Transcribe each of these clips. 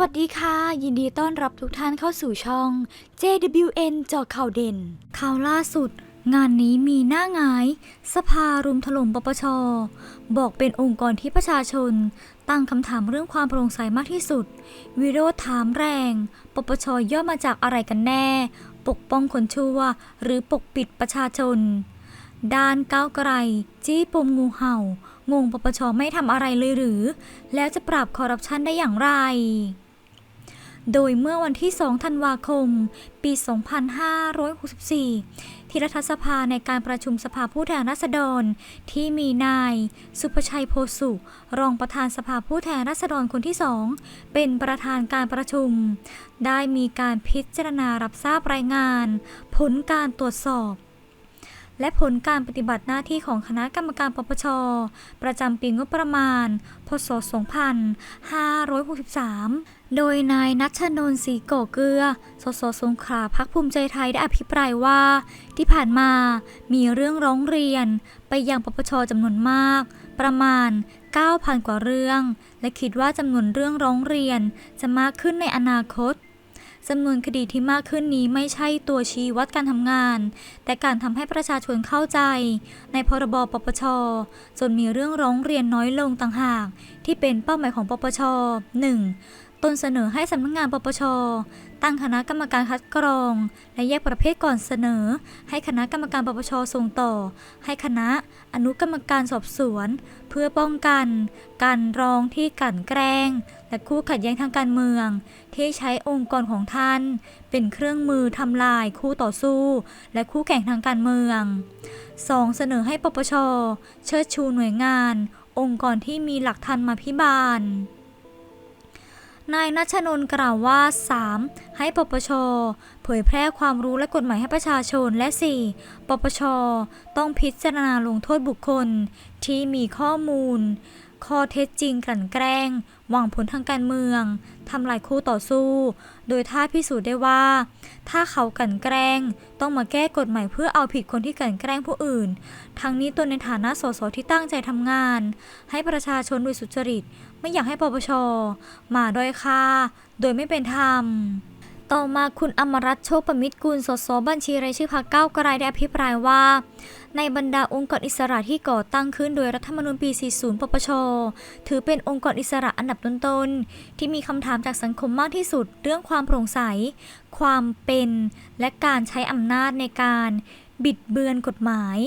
วัสดีค่ะ ยินดีต้อนรับทุกท่านเข้าสู่ช่อง JWN จอข่าวเด่น ข่าวล่าสุด งานนี้มีหน้าหงาย สภารุมถล่มปปช บอกเป็นองค์กรที่ประชาชน ตั้งคำถามเรื่องความโปร่งใสมากที่สุด วิโรธถามแรง ปปชย่อมาจากอะไรกันแน่ ปกป้องคนชั่ว หรือปกปิดประชาชน ด้านก้าวไกล จี้ปมงูเห่างงปปชไม่ทำอะไรเลยหรือ แล้วจะปราบคอร์รัปชันได้อย่างไร โดยเมื่อวันที่ 2 ธันวาคม ปี 2564 ที่รัฐสภาในการประชุมสภาผู้แทนราษฎร ที่มีนาย สุภชัยโพสุ รองประธานสภาผู้แทนราษฎรคนที่สองเป็นประธานการประชุม ได้มีการพิจารณารับทราบรายงาน ผลการตรวจสอบและผลการปฏิบัติหน้าที่ของคณะกรรมการปปช ประจำปีงบประมาณ พศ 2563 โดยนายนัชนนท์ศรีก่อเกลือสสสงขลาพักภูมิใจไทยได้อภิปรายว่า ที่ผ่านมามีเรื่องร้องเรียน ไปยังปปชจำนวนมาก ประมาณ 9,000 กว่าเรื่อง และคิดว่าจำนวนเรื่องร้องเรียนจะมากขึ้นในอนาคต จำนวนคดีที่มากขึ้นนี้ไม่ใช่ตัวชี้วัดการทำงาน แต่การทำให้ประชาชนเข้าใจ ในพรบปปช จนมีเรื่องร้องเรียนน้อยลงต่างหาก ที่เป็นเป้าหมายของปปช 1. ตนเสนอให้สำนักงานปปช ตั้งคณะกรรมการคัดกรอง และแยกประเภทก่อนเสนอ ให้คณะกรรมการปปชส่งต่อ ให้คณะอนุกรรมการสอบสวน เพื่อป้องกัน การร้องที่กันแกล้ง และคู่ขัดแย้งทางการเมือง ที่ใช้องค์กรของท่าน เป็นเครื่องมือทำลายคู่ต่อสู้ และคู่แข่งทางการเมือง 2. เสนอให้ปปช เชิดชูหน่วยงาน องค์กรที่มีหลักธรรมาภิบาลนายนัชนน์กล่าวว่า 3. ให้ปปช เผยแพร่ความรู้และกฎหมายให้ประชาชน และ 4. ปปช ต้องพิจารณาลงโทษบุคคล ที่มีข้อมูล ข้อเท็จจริงกลั่นแกล้ง หวังผลทางการเมืองทำลายคู่ต่อสู้ โดยถ้าพิสูจน์ได้ว่า ถ้าเขากันแกล้ง ต้องมาแก้กฎหมายเพื่อเอาผิดคนที่กันแกล้งผู้อื่น ทั้งนี้ตนในฐานะสสที่ตั้งใจทำงาน ให้ประชาชนโดยสุจริต ไม่อยากให้ปปชมาด้อยค่า โดยไม่เป็นธรรม ต่อมาคุณอมรัตโชคประมิตรกุลสสบัญชีรายชื่อพรรคก้าวไกลได้อภิปรายว่า ในบรรดาองค์กรอิสระที่ก่อตั้งขึ้นโดยรัฐธรรมนูญปี 40 ปปช ถือเป็นองค์กรอิสระอันดับต้นๆ ที่มีคำถามจากสังคมมากที่สุด เรื่องความโปร่งใส ความเป็น และการใช้อำนาจในการบิดเบือนกฎหมาย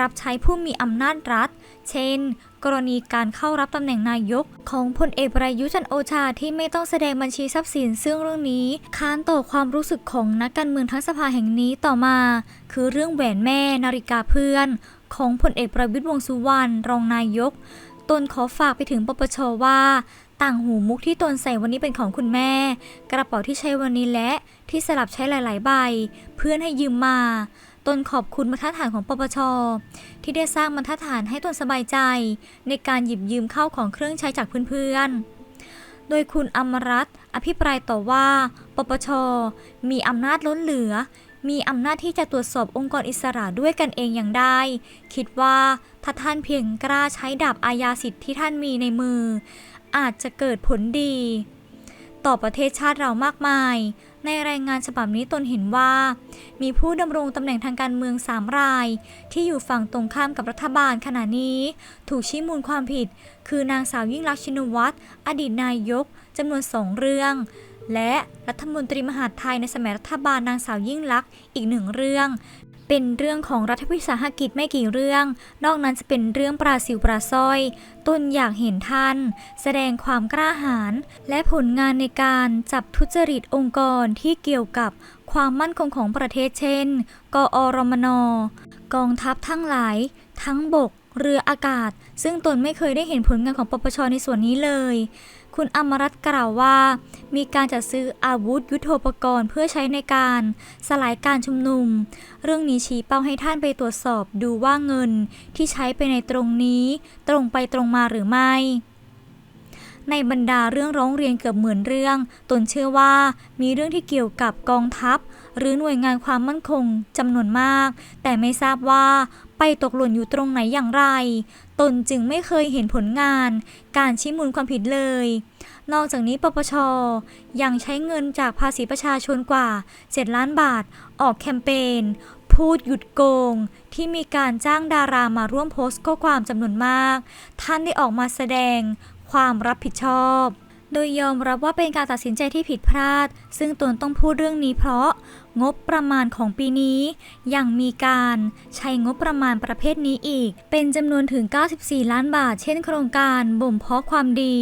รับใช้ผู้มีอำนาจรัฐ เช่น กรณีการเข้ารับตำแหน่งนายกของพลเอกประยุทธ์จันโอชาที่ไม่ต้องแสดงบัญชีทรัพย์สิน ซึ่งเรื่องนี้ค้านต่อความรู้สึกของนักการเมืองทั้งสภาแห่งนี้ต่อมา คือเรื่องแหวนแม่นาฬิกาเพื่อน ของพลเอกประวิตรวงสุวรรณรองนายก ตนขอฝากไปถึงปปชว่าต่างหูมุกที่ตนใส่วันนี้เป็นของคุณแม่ กระเป๋าที่ใช้วันนี้และที่สลับใช้หลาย ๆ ใบ เพื่อนให้ยืมมา ตนขอบคุณมาตรฐานของปปช ที่ได้สร้างมาตรฐานให้ตนสบายใจ ในการหยิบยืมเข้าของเครื่องใช้จากเพื่อนๆ โดยคุณอมรัตน์อภิปรายต่อว่า ปปช มีอำนาจล้นเหลือ มีอำนาจที่จะตรวจสอบองค์กรอิสระด้วยกันเองอย่างได้ คิดว่าถ้าท่านเพียงกล้าใช้ดาบอาญาสิทธิ์ที่ท่านมีในมือ อาจจะเกิดผลดี ต่อประเทศชาติเรามากมาย ในรายงานฉบับนี้ตนเห็นว่า มีผู้ดำรงตำแหน่งทางการเมือง 3 ราย ที่อยู่ฝั่งตรงข้ามกับรัฐบาลขณะนี้ ถูกชี้มูลความผิด คือนางสาวยิ่งลักษณ์ชินวัตรอดีตนายกจำนวนสองเรื่อง และรัฐมนตรีมหาดไทยในสมัยรัฐบาลนางสาวยิ่งลักษณ์อีกหนึ่งเรื่อง เป็นเรื่องของรัฐวิสาหกิจไม่กี่เรื่อง นอกนั้นจะเป็นเรื่องปราซิวปราสร้อยตนอยากเห็นท่าน แสดงความกล้าหาญและผลงานในการจับทุจริตองค์กรที่เกี่ยวกับความมั่นคงของประเทศเช่น กอรมน กองทัพทั้งหลาย ทั้งบก เรืออากาศ ซึ่งตนไม่เคยได้เห็นผลงานของปปชในส่วนนี้เลย คุณอมรัตน์กล่าวว่า มีการจัดซื้ออาวุธยุโทโธปกรณ์เพื่อใช้ในการสลายการชุมนุม เรื่องนี้ชี้เป้าให้ท่านไปตรวจสอบดูว่าเงินที่ใช้ไปในตรงนี้ ตรงไปตรงมาหรือไม่ในบรรดาเรื่องร้องเรียนเกือบหมื่นเรื่อง ตนเชื่อว่ามีเรื่องที่เกี่ยวกับกองทัพ หรือหน่วยงานความมั่นคงจำนวนมาก แต่ไม่ทราบว่า ไปตกหล่นอยู่ตรงไหนอย่างไร ตนจึงไม่เคยเห็นผลงาน การชี้มูลความผิดเลย นอกจากนี้ปปช ยังใช้เงินจากภาษีประชาชนกว่า 7 ล้านบาท ออกแคมเปญพูดหยุดโกง ที่มีการจ้างดารามาร่วมโพสต์ข้อความจำนวนมาก ท่านได้ออกมาแสดงความรับผิดชอบ โดยยอมรับว่าเป็นการตัดสินใจที่ผิดพลาด ซึ่งตนต้องพูดเรื่องนี้เพราะ งบประมาณของปีนี้ ยังมีการใช้งบประมาณประเภทนี้อีก เป็นจำนวนถึง 94 ล้านบาท เช่นโครงการบ่มเพาะความดี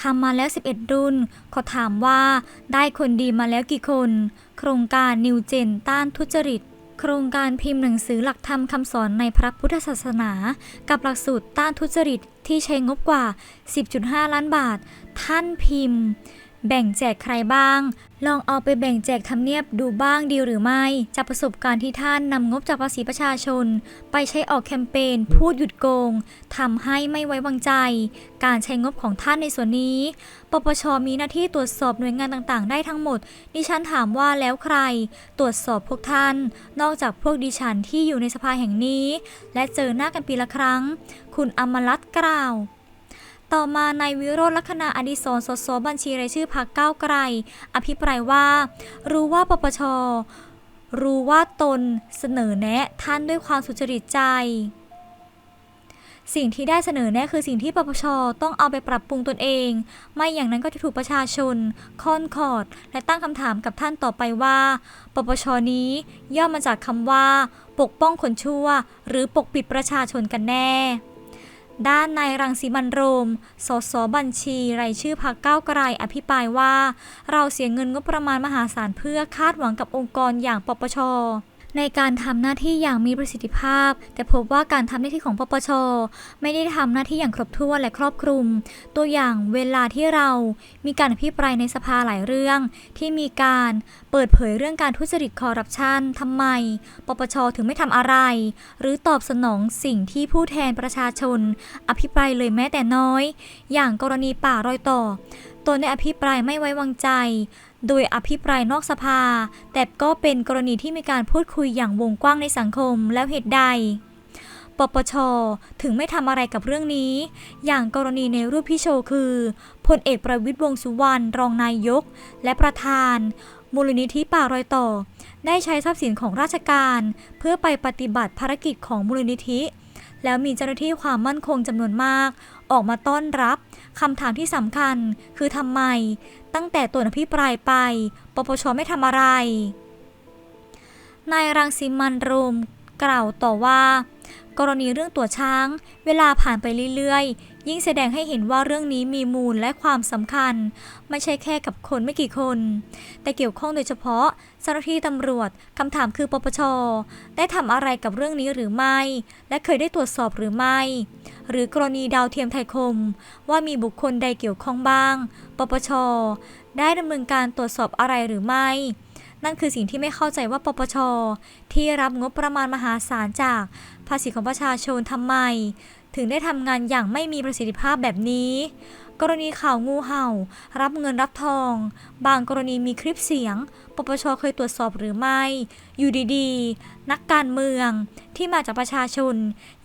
ทำมาแล้ว 11 รุ่น ขอถามว่าได้คนดีมาแล้วกี่คน โครงการนิวเจนต้านทุจริต โครงการพิมพ์หนังสือหลักธรรมคำสอนในพระพุทธศาสนา กับหลักสูตรต้านทุจริตที่ใช้งบกว่า 10.5 ล้านบาท ท่านพิมพ์ แบ่งแจกใครบ้าง ลองเอาไปแบ่งแจกทำเนียบดูบ้างดีหรือไม่ จากประสบการณ์ที่ท่านนำงบจากภาษีประชาชน ไปใช้ออกแคมเปญพูดหยุดโกงทำให้ไม่ไว้วางใจ การใช้งบของท่านในส่วนนี้ ปปชมีหน้าที่ตรวจสอบหน่วยงานต่างๆ ได้ทั้งหมด ดิฉันถามว่าแล้วใคร ตรวจสอบพวกท่าน นอกจากพวกดิฉันที่อยู่ในสภาแห่งนี้ และเจอหน้ากันปีละครั้ง คุณอมรัตน์กล่าว ต่อมานายวิโรจน์ลักษณะอดิศรสสบัญชีรายชื่อพักก้าวไกล อภิปรายว่า รู้ว่าปปช รู้ว่าตนเสนอแนะท่านด้วยความสุจริตใจ สิ่งที่ได้เสนอแนะคือสิ่งที่ปปชต้องเอาไปปรับปรุงตนเอง ไม่อย่างนั้นก็จะถูกประชาชนค่อนขอดและตั้งคำถามกับท่านต่อไปว่า ปปชนี้ย่อมาจากคำว่า ปกป้องคนชั่ว หรือปกปิดประชาชนกันแน่ ด้านนายรังสีมันโรม สสบัญชีรายชื่อพักก้าไกลอภิปรายว่า เราเสียเงินงบประมาณมหาศาลเพื่อคาดหวังกับองค์กรอย่างปปช ในการทำหน้าที่อย่างมีประสิทธิภาพ แต่พบว่าการทำหน้าที่ของปปช ไม่ได้ทำหน้าที่อย่างครบถ้วนและครอบคลุม ตัวอย่างเวลาที่เรามีการอภิปรายในสภาหลายเรื่อง ที่มีการเปิดเผยเรื่องการทุจริตคอร์รัปชันทำไม ปปช ถึงไม่ทำอะไร หรือตอบสนองสิ่งที่ผู้แทนประชาชน อภิปรายเลยแม้แต่น้อย อย่างกรณีป่ารอยต่อตนได้อภิปรายไม่ไว้วางใจ โดยอภิปรายนอกสภา แต่ก็เป็นกรณีที่มีการพูดคุยอย่างวงกว้างในสังคมแล้วเหตุใด ปปช ถึงไม่ทำอะไรกับเรื่องนี้ อย่างกรณีในรูปที่โชคือพลเอกประวิตยวงสุวรรณรองนายก และประธาน มูลนิธิป่ารอยต่อ ได้ใช้ทรัพย์สินของราชการ เพื่อไปปฏิบัติภารกิจของมูลนิธิ แล้วมีเจ้าหน้าที่ความมั่นคงจำนวนมาก ออกมาต้อนรับคำถามที่สำคัญ คือทำไม ตั้งแต่ตัวอภิปรายไป ปปชไม่ทำอะไรนายรังสิมันรุม กล่าวต่อว่า กรณีเรื่องตัวช้าง เวลาผ่านไปเรื่อยๆ ยิ่งแสดงให้เห็นว่าเรื่องนี้มีมูลและความสำคัญ ไม่ใช่แค่กับคนไม่กี่คน แต่เกี่ยวข้องโดยเฉพาะเจ้าหน้าที่ตำรวจคำถามคือปปช ได้ทำอะไรกับเรื่องนี้หรือไม่ และเคยได้ตรวจสอบหรือไม่ หรือกรณีดาวเทียมไทยคม ว่ามีบุคคลใดเกี่ยวข้องบ้าง ปปช ได้ดำเนินการตรวจสอบอะไรหรือไม่ นั่นคือสิ่งที่ไม่เข้าใจว่าปปช ที่รับงบประมาณมหาศาลจากภาษีของประชาชนทำไม ถึงได้ทำงานอย่างไม่มีประสิทธิภาพแบบนี้ กรณีข่าวงูเห่า รับเงินรับทอง บางกรณีมีคลิปเสียง ปปชเคยตรวจสอบหรือไม่ อยู่ดีๆ นักการเมืองที่มาจากประชาชน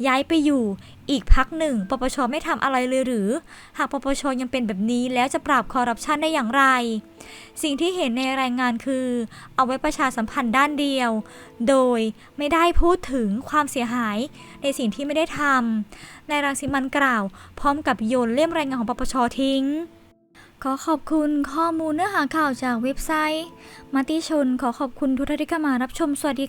ย้ายไปอยู่อีกพักหนึ่ง ปปชไม่ทำอะไรเลยหรือ หากปปชยังเป็นแบบนี้แล้วจะปราบคอร์รัปชันได้อย่างไร สิ่งที่เห็นในรายงานคือ เอาไว้ประชาสัมพันธ์ด้านเดียว โดยไม่ได้พูดถึงความเสียหายในสิ่งที่ไม่ได้ทำนายรังสิมันกล่าว พร้อมกับโยนเล่มรายงานของปปชทิ้งขอขอบคุณข้อมูลเนื้อหาข่าวจากเว็บไซต์ มาติชน ขอขอบคุณทุกท่านที่เข้ามารับชม สวัสดี